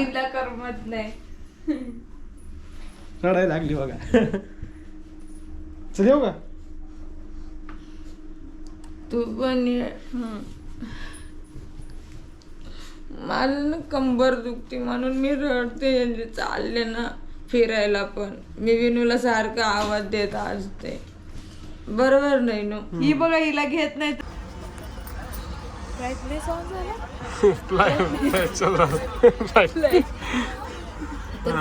मम्मीला करमत नाही. रडायला लागली बघा. चल येऊ का? तू पण ये. मला ना कंबर दुखते म्हणून मी रडते. म्हणजे चालले ना फिरायला पण. मी विनूला सारखा आवाज देत असते. बरोबर नाही नो ही बघा हिला घेत नाही.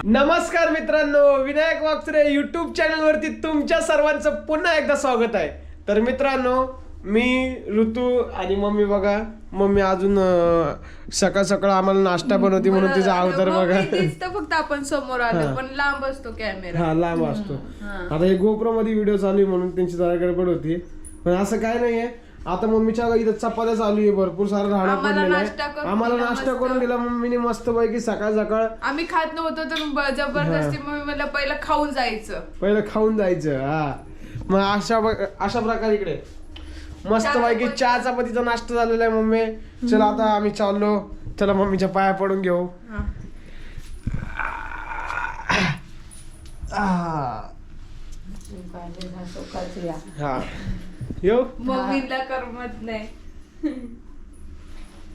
नमस्कार मित्रांनो विनायक वागचरे युट्यूब चॅनल वरती तुमच्या सर्वांचं पुन्हा एकदा स्वागत आहे. तर मित्रांनो मी ऋतू आणि मम्मी बघा मम्मी अजून सकाळ सकाळ आम्हाला नाश्ता बनवते म्हणून तिचा अवतार बघा. फक्त आपण समोर आलो पण लांब असतो कॅमेरा हा लांब असतो. आता हे गोप्रो मध्ये व्हिडिओ चालू आहे म्हणून त्यांची जरा गडबड होती. पण असं काय नाहीये आता मम्मीच्या इथं चपात्या चालू आहे भरपूर सारं राहणं आम्हाला पडलेलं नाश्ता आहे करून आम्हाला दिला नाश्ता मस्त. करून दिला मम्मीने मस्त पैकी सकाळ सकाळ. आम्ही खात नव्हतो तर ब- जबरदस्ती मग मला पहिलं खाऊन जायचं. पहिलं खाऊन जायचं हा. मग अशा अशा प्रकारे इकडे. मस्त पैकी चहा चपातीचा नाश्ता झालेला आहे मम्मी. चला आता आम्ही चाललो. चला मम्मीच्या पाया पडून घेऊ. हा. आ. हा. येऊ मम्मीला करमत नाही.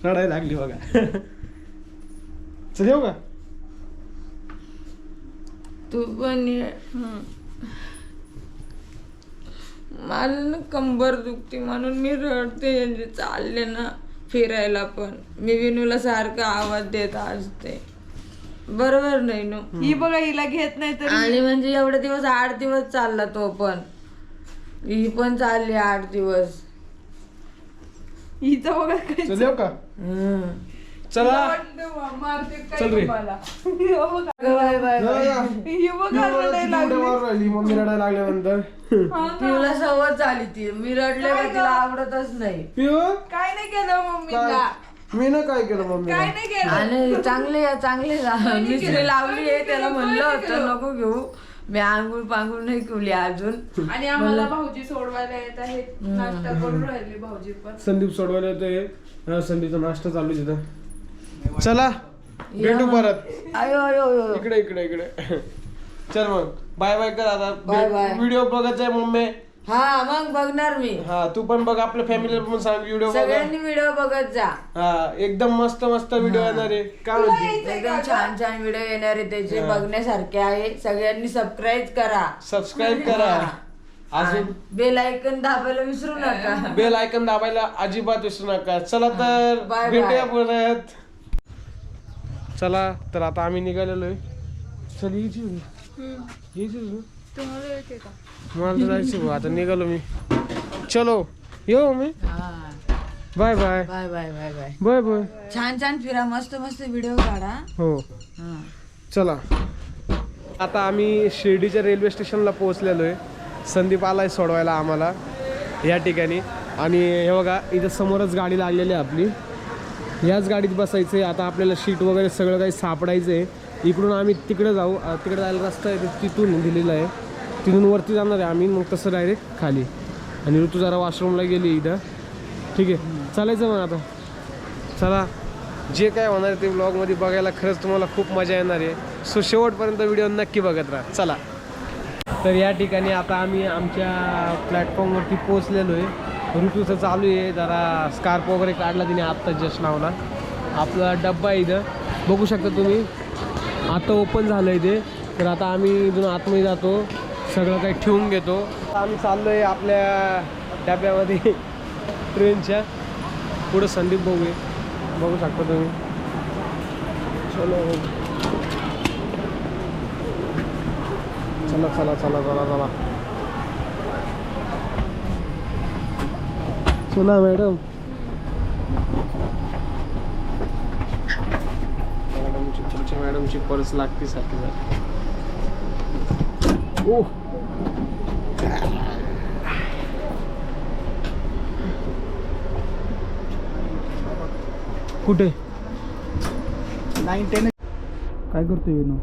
रडायला लागली बघा. चल येऊ का? तू पण ये. मला ना कंबर दुखते म्हणून मी रडते. म्हणजे चालले ना फिरायला पण. मी विनूला सारखा आवाज देत असते. बरोबर नाही नो ही बघा हिला घेत नाही तर आणि म्हणजे एवढे दिवस आठ दिवस चालला तो पण. ही पण चालली आठ दिवस. हिचं बघा काय चल येऊ का? हम्म. चला. मारते चल रे. हे बघा. Bye, bye, bye. हे बघा रडायला लागली. राहिली मम्मी रडायला लागल्यानंतर. तिला सवय झाली ती. मी रडले का तिला आवडतच नाही. पिऊ? काय नाही केलं मम्मीला. काय? मी ना काय केलं मम्मी काय नाही केलं. आणि चांगले चांगले मिस्त्री लावली आहे त्याला म्हणलं होतं नको घेऊ. मी आंघोळ पांघोळ नाही केली अजून. आणि आम्हाला भाऊजी सोडवायला येत आहेत. नाश्ता करून राहिले भाऊजी पण. संदीप सोडवायला येतोय. संदीपचा नाश्ता चालू आहे तिथं. चला भेटू परत. अयो अयो अयो इकडे इकडे इकडे. चल मग. बाय बाय कर आता. Bye bye. व्हिडिओ बघायचा आहे मम्मी हा मग बघणार मी. हा तू पण बघ आपल्या फॅमिलीला पण सांग व्हिडिओ बघा. सगळ्यांनी व्हिडिओ बघत जा. हा एकदम मस्त मस्त व्हिडिओ येणार आहे. काय म्हणते? एकदम छान छान व्हिडिओ येणार आहे त्याचे बघण्यासारखे आहे. सगळ्यांनी सबस्क्राईब करा. सबस्क्राईब करा. अजून बेल ऐकन दाबायला विसरू नका. बेल आयकन दाबायला अजिबात विसरू नका. चला तर Bye bye. भेटूया परत. चला तर आता आम्ही निघालेलो आहे. चल यायची? तुम्हाला येते का? मला जायचं भाऊ, आता निघालो मी. चलो. येऊ मी. Bye bye bye bye bye bye bye bye छान छान फिरा. मस्त मस्त व्हिडिओ काढा. हो. हा. चला. आता आम्ही शिर्डीच्या रेल्वे स्टेशनला पोहोचलेलो आहे संदीप आलाय सोडवायला आम्हाला. या ठिकाणी. आणि हे बघा इथं समोरच गाडी लागलेली आहे आपली. याच गाडीत बसायचं आहे आता आपल्याला शीट वगैरे सगळं काही सापडायचं आहे इकडून आम्ही तिकडे जाऊ. अं, तिकडे जायला रस्ता आहे तो तिथून दिलेला आहे. तिथून वरती जाणार आहे. आम्ही मग तसं डायरेक्ट खाली. आणि ऋतू जरा वॉशरूमला गेली इथं. ठीक आहे. चालायचं मग आता. चला. जे काय होणार आहे ते ब्लॉगमध्ये बघायला खरंच तुम्हाला खूप मजा येणार आहे. सो शेवटपर्यंत व्हिडिओ नक्की बघत राहा. चला. तर या ठिकाणी आता आम्ही आमच्या प्लॅटफॉर्मवरती पोहोचलेलो आहे. ऋतूचं चालू आहे. जरा स्कार्प वगैरे काढला तिने. आत्ता जस्ट लावला. आपला डब्बा आहे इथं. बघू शकता तुम्ही. आता ओपन झालं आहे ते. तर आता आम्ही इथून आतमध्ये जातो. सगळं काही ठेवून घेतो. आम्ही चाललो आहे आपल्या डब्यामध्ये ट्रेनच्या. पुढं संदीप आहे. बघू शकता तुम्ही. चलो चला चला चला चला चला. चला मॅडम. मॅडमची पर्स लागते सारखी सारखी. ओ कुठे? नाईन टेन काय करतोय विनो?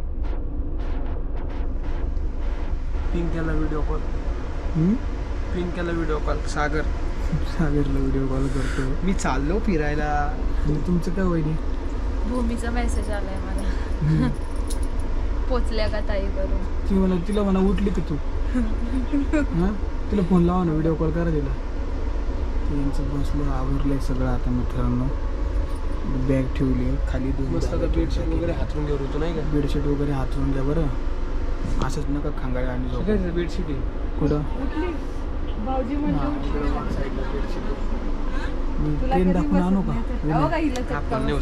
पिंक केला व्हिडिओ कॉल पिंक केला व्हिडिओ कॉल सागर. सागरला व्हिडिओ कॉल करतो मी चाललो फिरायला. आणि तुमचं काय वहिनी? भूमीचा मेसेज आलाय मला. पोचल्या का ताई करून ती म्हणा तिला म्हणा उठली का तू? हा? तिला फोन लावा ना व्हिडिओ कॉल करा तिला. ते यांचं बसलं आवरलंय सगळं आता मित्रांनो. बॅग ठेवली खाली दोन मस्त आता बेडशीट वगैरे हातरून घेऊ होतो नाही का? बेडशीट वगैरे हातरून घ्या बरं. असंच नका खांगाळे आणि झोप. बेडशीट आहे. कुठं? भाऊजी हा. मी ट्रेन दाखवून आणू का? आपण नाही?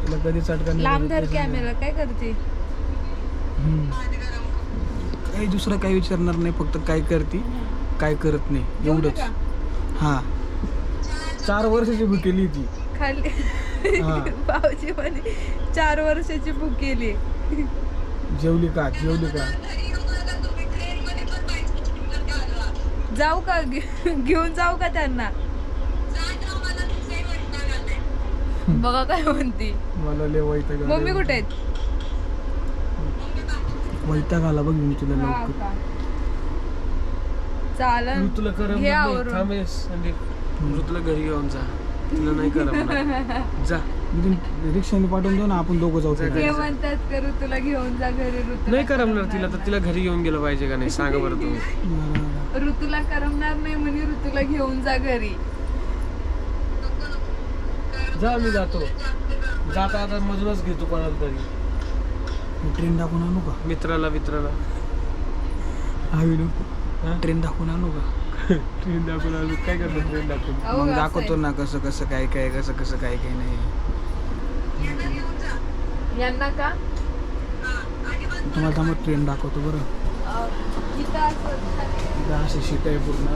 तिला कधी चटका नाही लांब बसत धर नाही कॅमेरा काय करते. काही दुसरं काही विचारणार नाही फक्त काय करते काय करत नाही एवढंच. हा. चार वर्षाची बुक केली ती. खाली. हा. भाऊजी म्हणे चार वर्षाची बुक केली. जेवली का? जेवली का? जाऊ का? घे- घेऊन जाऊ का त्यांना? बघा काय म्हणती. मला लय वैताग आला. मम्मी कुठे आहेत? वैताग आला बघ मी तुला हा लवकर. का? चालन. घे. आवरून. संदीप. ऋतूला घरी घेऊन जा. तिला नाही करमणार जा. रिक्षाने पाठवून देऊ ना आपण दोघं जाऊ. ते म्हणतात करू तुला घेऊन जा घरी ऋतू नाही करमणार तिला तर तिला घरी घेऊन गेलं पाहिजे का नाही? सांगा बरं तुम्ही ऋतूला करमणार नाही म्हणे ऋतूला घेऊन जा घरी. जा मी जातो. जाता आता मधूनच घेतो कोणाला तरी. ट्रेन दाखवून आणू का? मित्राला मित्राला. हा विनू. हा? ट्रेन दाखवून आणू का? ट्रेन दाखवून आलो. काय करतो ट्रेन दाखवून? मग दाखवतो. ना कसं कसं काय काय कसं कसं काय काय नाही. यांना का? तुम्हाला थांबत ट्रेन दाखवतो बरं. इथं असं इथं अशी शीट आहे पूर्ण.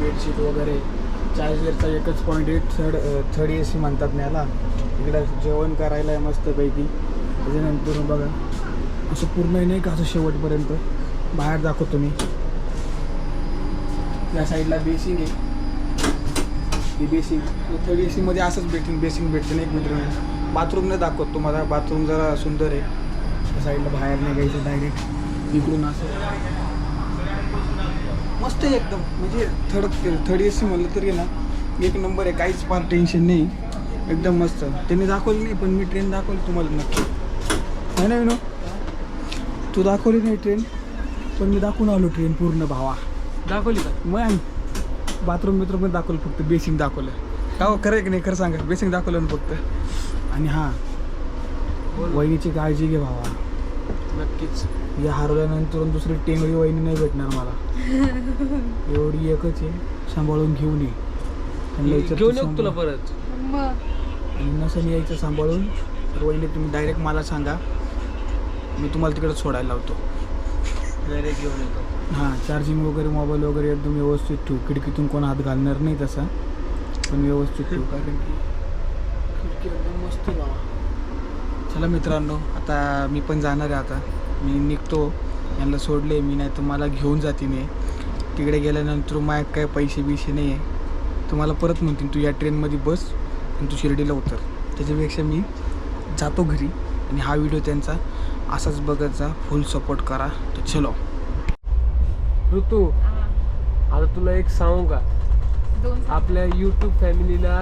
बेडशीट वगैरे. चार्जरचा एकच पॉईंट आहे. थर्ड थर्ड ए सी म्हणतात ना याला. इकडं जेवण करायला आहे मस्तपैकी. त्याच्यानंतर बघा. असं पूर्ण नाही का? असं शेवटपर्यंत. बाहेर दाखवतो मी. या साईडला बेसिंग आहे. ही बेसिंग थर्ड ए सीमध्ये असंच बेटिंग बेसिंग भेटते ना एक मित्र बाथरूम नाही दाखवत तुम्हाला बाथरूम जरा सुंदर आहे. त्या साईडला बाहेर निघायचं डायरेक्ट इकडून असं. मस्त आहे एकदम. म्हणजे थर्ड थर्ड ए सी म्हणलं तरी ना एक नंबर आहे काहीच फार टेन्शन नाही. एकदम मस्त. त्यांनी दाखवली नाही पण मी ट्रेन दाखवली तुम्हाला नक्की. नाही ना विनो? तू दाखवली नाही ट्रेन पण मी दाखवून आलो ट्रेन पूर्ण भावा. दाखवली का? मग बाथरूम बिथरूम पण दाखवलं फक्त बेसिंग दाखवलं. का हो, खरं आहे की नाही? खरं सांगा बेसिंग दाखवलं ना फक्त. आणि हां. वहिनीची काळजी घे भावा. नक्कीच. या हरवल्यानंतर दुसरी टेंगळी वहिनी नाही भेटणार मला. एवढी एकच आहे सांभाळून घेऊन ये. घेऊन येऊ तुला. परत? नसेल यायचं सांभाळून तर वहिनी तुम्ही डायरेक्ट मला सांगा. मी तुम्हाला तिकडे सोडायला लावतो. डायरेक्ट घेऊन येतो. हां चार्जिंग वगैरे मोबाईल वगैरे एकदम व्यवस्थित ठेवू. खिडकीतून कोण हात घालणार नाही तसा पण व्यवस्थित ठेवू. कारण की खिडकी एकदम मस्त बाबा. चला मित्रांनो आता मी पण जाणार आहे आता. मी निघतो यांना सोडले मी नाही तर मला घेऊन जाते मी. तिकडे गेल्यानंतर माय काय पैसे बिसे नाही आहे तुम्हाला परत म्हणतील तू या ट्रेनमध्ये बस आणि तू शिर्डीला उतर. त्याच्यापेक्षा मी जातो घरी आणि हा व्हिडिओ त्यांचा असाच बघत जा फुल सपोर्ट करा. तर चलो. ऋतू. आता तुला एक सांगू का? आपल्या युट्यूब फॅमिलीला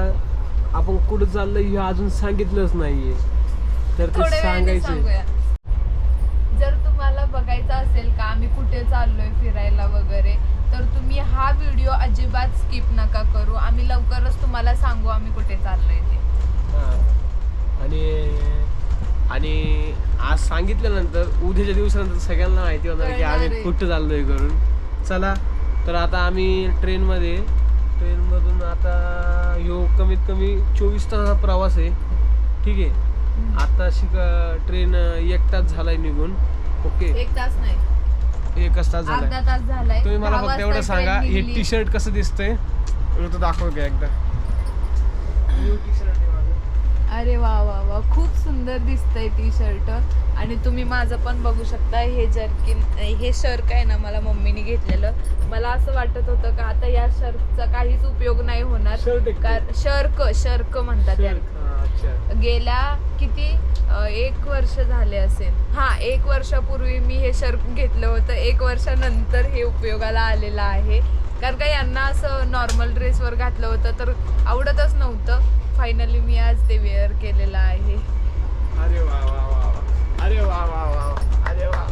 आपण कुठं चाललं हे अजून सांगितलंच नाहीये. तर ते थोड्या वेळाने सांगायचं सांगूया. जर तुम्हाला बघायचं असेल का आम्ही कुठे चाललोय फिरायला वगैरे तर तुम्ही हा व्हिडिओ अजिबात स्किप नका करू. आम्ही लवकरच तुम्हाला सांगू आम्ही कुठे चाललोय ते. हा. आणि आणि आज सांगितल्यानंतर उद्याच्या दिवसानंतर सगळ्यांना माहिती होणार की कळणार आम्ही आहे. कुठं चाललोय करून चला. तर आता आम्ही ट्रेनमध्ये ट्रेनमधून आता ह्यो कमीत कमी चोवीस तासाचा प्रवास आहे. ठीक आहे? आता शिक ट्रेन एक तास झालाय निघून. ओके? एक तास नाही. एकच तास अर्धा झालाय तास झालाय. तुम्ही मला फक्त एवढं सांगा हे. टी शर्ट कसं दिसतंय? ऋतू दाखव का एकदा. अरे वा वा वा. खूप सुंदर दिसतंय टी शर्ट आणि तुम्ही माझं पण बघू शकता हे जर्किन हे शर्ट आहे ना मला मम्मीने घेतलेलं. मला असं वाटत होतं का आता या शर्टचा काहीच उपयोग नाही होणार. शर्क शर्क म्हणतात गेल्या किती एक वर्ष झाले असेल. हा एक वर्षापूर्वी मी हे शर्ट घेतलं होतं. एक वर्षानंतर हे उपयोगाला आलेलं आहे. कारण का यांना असं नॉर्मल ड्रेसवर घातलं होतं तर आवडतच नव्हतं. फायनली मी आज ते वेअर केलेलं आहे. अरे वा वा. अरे वा वा वा. अरे वा.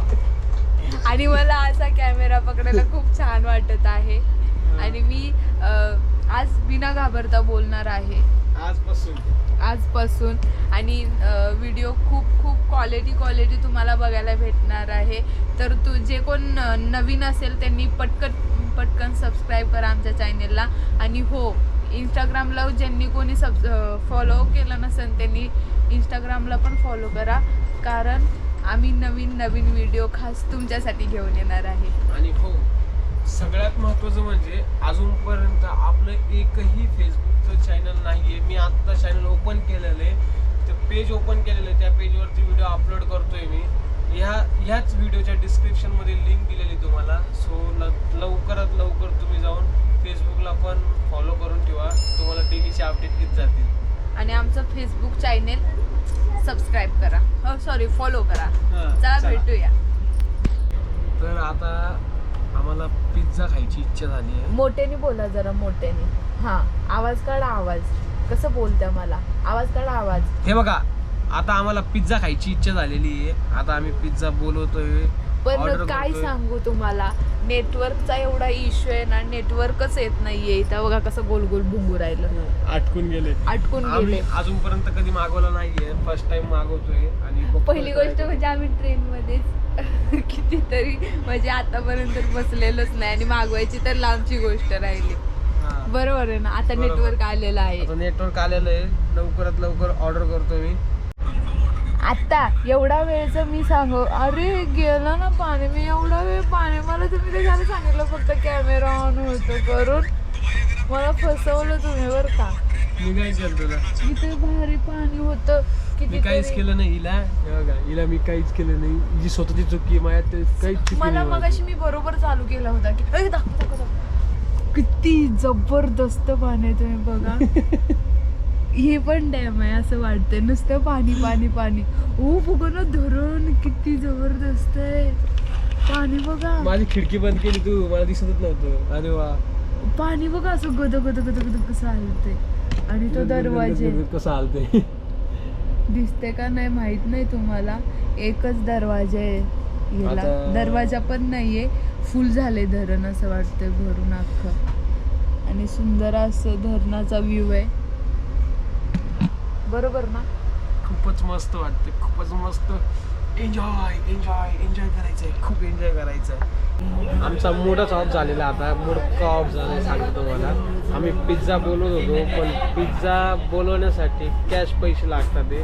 आणि मला असा कॅमेरा पकडायला खूप छान वाटत आहे. आणि मी अं, आज बिना घाबरता बोलणार आहे. आजपासून. आजपासून. आणि व्हिडिओ खूप खूप क्वालिटी क्वालिटी तुम्हाला बघायला भेटणार आहे. तर तू जे कोण अ, नवीन असेल त्यांनी पटकन पटकन सबस्क्राईब करा आमच्या चॅनेलला आणि हो इंस्टाग्रामला ज्यांनी कोणी सब फॉलो केलं नसेल त्यांनी इंस्टाग्रामला पण फॉलो करा. कारण आम्ही नवीन नवीन व्हिडिओ खास तुमच्यासाठी घेऊन येणार आहे. आणि हो सगळ्यात महत्त्वाचं म्हणजे अजूनपर्यंत आपलं एकही फेसबुकचं चॅनल नाही आहे मी आत्ता चॅनल ओपन केलेलं आहे. ते पेज ओपन केलेलं आहे. त्या पेजवरती व्हिडिओ अपलोड करतोय मी. ह्या ह्याच व्हिडिओच्या डिस्क्रिप्शनमध्ये लिंक दिलेली तुम्हाला. सो ल लवकरात लवकर तुम्ही जाऊन फेसबुकला पण फॉलो करून ठेवा. तुम्हाला डेलीचे अपडेट येत जातील. आणि आमचं फेसबुक चॅनेल सबस्क्राईब करा. सॉरी फॉलो करा. हां, चला चला. भेटूया. तर आता आम्हाला पिझ्झा खायची इच्छा झाली आहे. मोठ्याने बोला जरा मोठ्याने. हा आवाज काढा आवाज. कसं बोलत्या मला? आवाज काढा आवाज. हे बघा आता आम्हाला पिझ्झा खायची इच्छा झालेली आहे. आता आम्ही पिझ्झा बोलवतोय पण काय करतोय. सांगू तुम्हाला? नेटवर्कचा एवढा इश्यू आहे ना नेटवर्कच येत नाहीये. इथं बघा कसं गोल गोल भुंगू राहिलं. आटकून गेले. अटकून आम्ही गेले अजूनपर्यंत कधी मागवलं नाहीये. फर्स्ट टाइम मागवतोय आणि बघतोय पहिली काय गोष्ट ते. म्हणजे आम्ही ट्रेन मध्येच कितीतरी म्हणजे आतापर्यंत बसलेलोच नाही आणि मागवायची तर लांबची गोष्ट राहिली. हा. बरोबर आहे ना? आता बरोबर. नेटवर्क आलेलं आहे. आता नेटवर्क आलेलं आहे. लवकरात लवकर ऑर्डर करतो मी. आता एवढा वेळचं मी सांगू अरे गेलं ना पाणी मी एवढा वेळ पाणी मला तुम्ही कशाला सांगितलं फक्त कॅमेरा ऑन होतो करून. मला फसवलं तुम्ही बरं का. मी काय केलं तुला? इथे भारी पाणी होतं. मी काहीच किती केलं नाही हिला. हे बघा हिला मी काहीच केलं नाही. जी स्वतःची चुकी ते काहीच चुकी मला नाही मग माझी. मी बरोबर चालू केला होता की अरे दाखव, दाखव, दाखव. किती जबरदस्त पाणी आहे तुम्ही बघा. हे पण डॅम आहे असं वाटतंय. नुसतं पाणी पाणी पाणी. ओ बघा ना धरण किती जबरदस्त आहे. पाणी बघा. माझी खिडकी बंद केली तू. मला दिसतच नव्हतं. अरे वा. पाणी बघा असं गद गद गद गद कसं आलतंय आणि तो दरवाजे. कसं आलते दिसते का नाही माहीत नाही तुम्हाला. एकच दरवाजा आहे याला दरवाजा पण नाहीये. फुल झाले धरण असं वाटतंय भरून अख्खं. आणि सुंदर असं धरणाचा व्ह्यू आहे. बरोबर ना? खूपच मस्त वाटते खूपच मस्त. एन्जॉय एन्जॉय एन्जॉय करायचंय खूप एन्जॉय करायचंय. आमचा मूडच ऑफ झालेला आता मूड का ऑफ झाला सांगतो तुम्हाला. आम्ही पिझ्झा बोलवत होतो पण पिझ्झा बोलवण्यासाठी कॅश पैसे लागतात ते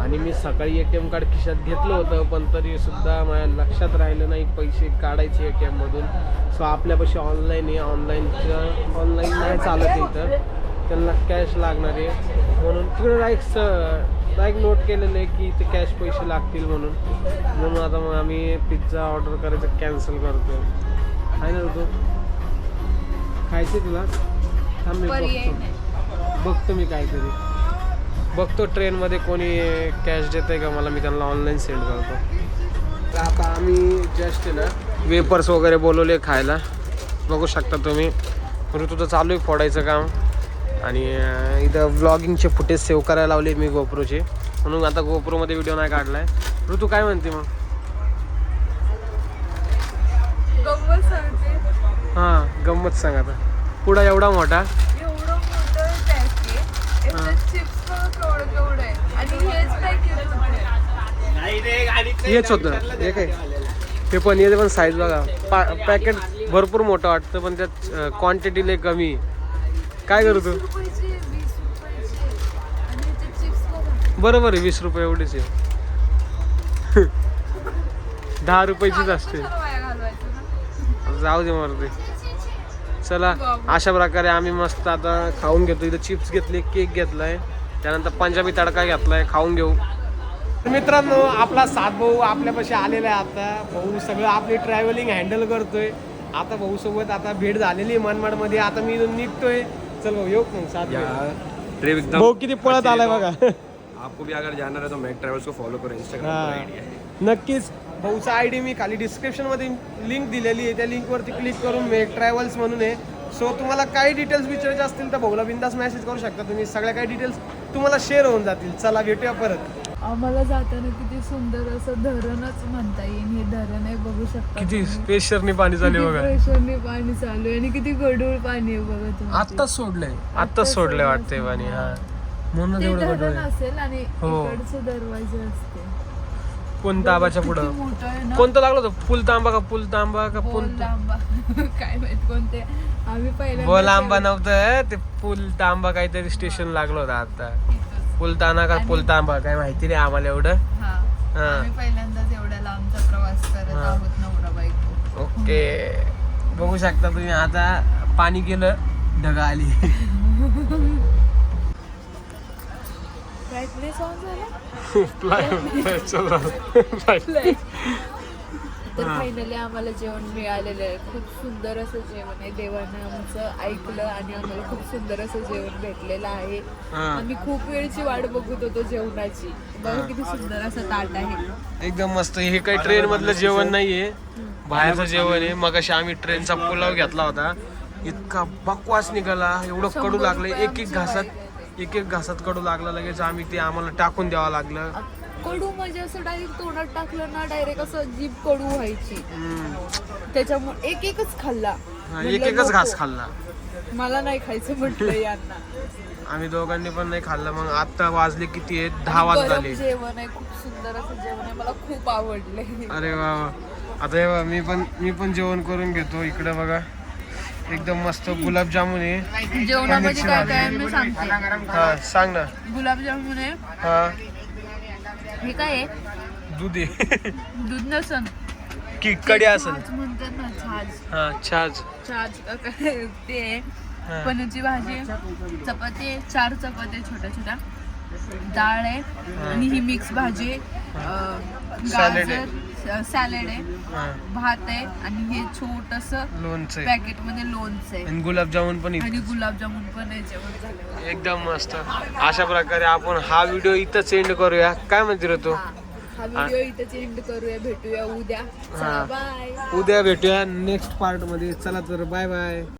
आणि मी सकाळी ए टी एम कार्ड खिशात घेतलं होतं पण तरी सुद्धा माझ्या लक्षात राहिलं नाही पैसे काढायचे ए टी एममधून सो आपल्यापाशी ऑनलाईन आहे ऑनलाईनचं ऑनलाईन नाही चालत आहे इथं. त्यांना कॅश लागणार आहे. म्हणून. तिकडे डायरेक्ट डायरेक्ट नोट केलेलं आहे की ते कॅश पैसे लागतील म्हणून. म्हणून आता मग आम्ही पिझ्झा ऑर्डर करायचं कॅन्सल करतो आहे ना तू. खायचं तुला? थांब मी बघतो. बघतो मी काहीतरी. बघतो ट्रेनमध्ये कोणी कॅश देते का मला मी त्यांना ऑनलाईन सेंड करतो. तर आता आम्ही जस्ट आहे ना वेपर्स वगैरे बोलवले खायला. बघू शकता तुम्ही. ऋतूचं चालू आहे फोडायचं काम. आणि इथं व्लॉगिंगचे फुटेज सेव्ह करायला लावले मी गोप्रोचे म्हणून आता गोप्रोमध्ये व्हिडिओ नाही काढलाय. ऋतू काय म्हणते मग? हां गंमत सांग आता. पुढं एवढा मोठा? हा. आहे? हेच पॅकेट हेच होतं. हे काय? हे पण हे पण साईज बघा. पा पॅकेट भरपूर मोठं वाटतं पण त्यात क्वांटिटी लय कमी. आहे. काय करू तू बरोबर आहे वीस रुपये एवढीच आहे. दहा रुपयाचीच असते? जाऊ दे मरते चला अशा प्रकारे आम्ही मस्त आता खाऊन घेतो. इथं चिप्स घेतले केक घेतलाय. त्यानंतर पंजाबी तडका घेतलाय खाऊन घेऊ. मित्रांनो आपला सात भाऊ आपल्यापाशी आलेला आहे आता. भाऊ सगळं आपली ट्रॅव्हलिंग हँडल करतोय. आता भाऊ सोबत आता भेट झालेली आहे मनमाडमध्ये. आता मी निघतोय. चल भाऊ येऊ मग सात भाऊ. ट्रिप एकदम भाऊ किती पळत आलाय बघा. आपको भी अगर जाना है तो मैक ट्रैवल्स को फॉलो करो इंस्टाग्राम. पर आईडी है नक्कीच. भाऊचा आय डी मी खाली डिस्क्रिप्शनमध्ये लिंक दिलेली आहे. त्या लिंकवरती क्लिक करून मेक ट्रॅव्हल्स म्हणून आहे. सो तुम्हाला काही डिटेल्स विचारायचे असतील तर भाऊला बिंदास मेसेज करू शकता. तुम्ही सगळ्या काही डिटेल्स तुम्हाला शेअर होऊन जातील. चला भेटूया परत. आम्हाला जाताना किती सुंदर असं धरणच म्हणता येईल. हे धरण आहे बघू शकता किती स्पेशरने पाणी चालू आहे बघा. प्रेशरने पाणी चालू आहे आणि किती गडूळ पाणी आहे बघा तुम्ही. आत्ताच सोडलंय. आत्ताच सोडलंय वाटतंय पाणी हा. म्हणून ते एवढं धरण गडबड आहे. असेल आणि हो. इकडचं दरवाजे असते कोण तांबाच्या किती पुढं? मोठं आहे ना? कोणतं लागलं होतं? पुल तांबा का पुल तांबा का पुल बोल आंबा काय माहीत कोणते. आम्ही पहिल्यांदा बोल आंबा नव्हतं ते पुल तांबा काहीतरी स्टेशन लागलं होतं आता. पुल ताना का पुल तांबा काय माहिती नाही आम्हाला एवढं. आम्ही पहिल्यांदाच एवढ्या लांबचा प्रवास करत. आहोत नवरा बायको ओके. बघू शकता तुम्ही आता पाणी गेलं ढगा आली. ब्राईटनेस ऑन झाला? तर फायनली आम्हाला जेवण मिळालेलं आहे. खूप सुंदर असं जेवण आहे. देवाने आमचं ऐकलं आणि आम्हाला खूप सुंदर असं जेवण भेटलेलं आहे. हा. आम्ही खूप वेळची वाट बघत होतो जेवणाची. बघा किती सुंदर असं ताट आहे. एकदम मस्त. हे काही ट्रेन मधलं जेवण नाहीये. बाहेरचं जेवण आहे. मग आम्ही ट्रेनचा पुलाव घेतला होता. इतका बकवास निघाला. एवढं कडू लागलं. एक एक घासात एक एक घासात कडू लागला. लगेच आम्ही ते आम्हाला टाकून द्यावं लागलं. कडू म्हणजे असं डायरेक्ट तोंडात टाकलं ना डायरेक्ट असं जीभ कडू व्हायची. त्याच्यामुळे एक एकच खाल्ला एक एकच घास. खाल्ला. मला नाही खायचं म्हटलं यांना. आम्ही दोघांनी पण नाही खाल्लं. मग आता वाजले किती आहेत? दहा आले. जेवण आहे खूप सुंदर असं जेवण आहे. मला खूप आवडले. अरे वा. आता हे मी पण मी पण जेवण करून घेतो इकडे बघा. एकदम मस्त गुलाबजामुन आहे. जेवणामध्ये काय काय मी सांगते. हा सांग ना. गुलाबजामुन आहे. हा. हे काय आहे? दूध. आहे दूध नसन. की कडी असेल. छाछ म्हणतात ना छाछ हा छाज. छाछ का काय ते आहे. हा. पनीरची भाजी चपाती चार चपाती छोट्या छोट्या. डाळ आहे आणि ही मिक्स भाजी आहे, सॅलड आहे. गाजर सॅलड आहे हा. भात आहे आणि हे छोटस लोणचं आहे. पॅकेटमध्ये लोणचं आहे. आणि गुलाबजामुन पण आणि इथं गुलाबजामुन पण आहे जेवण एकदम मस्त. अशा प्रकारे आपण हा व्हिडिओ इथं सेंड करूया. काय म्हणते रे तू? हा व्हिडिओ इथेच एंड करूया. भेटूया उद्या. हा. बाय उद्या भेटूया नेक्स्ट पार्टमध्ये. चला तर बाय बाय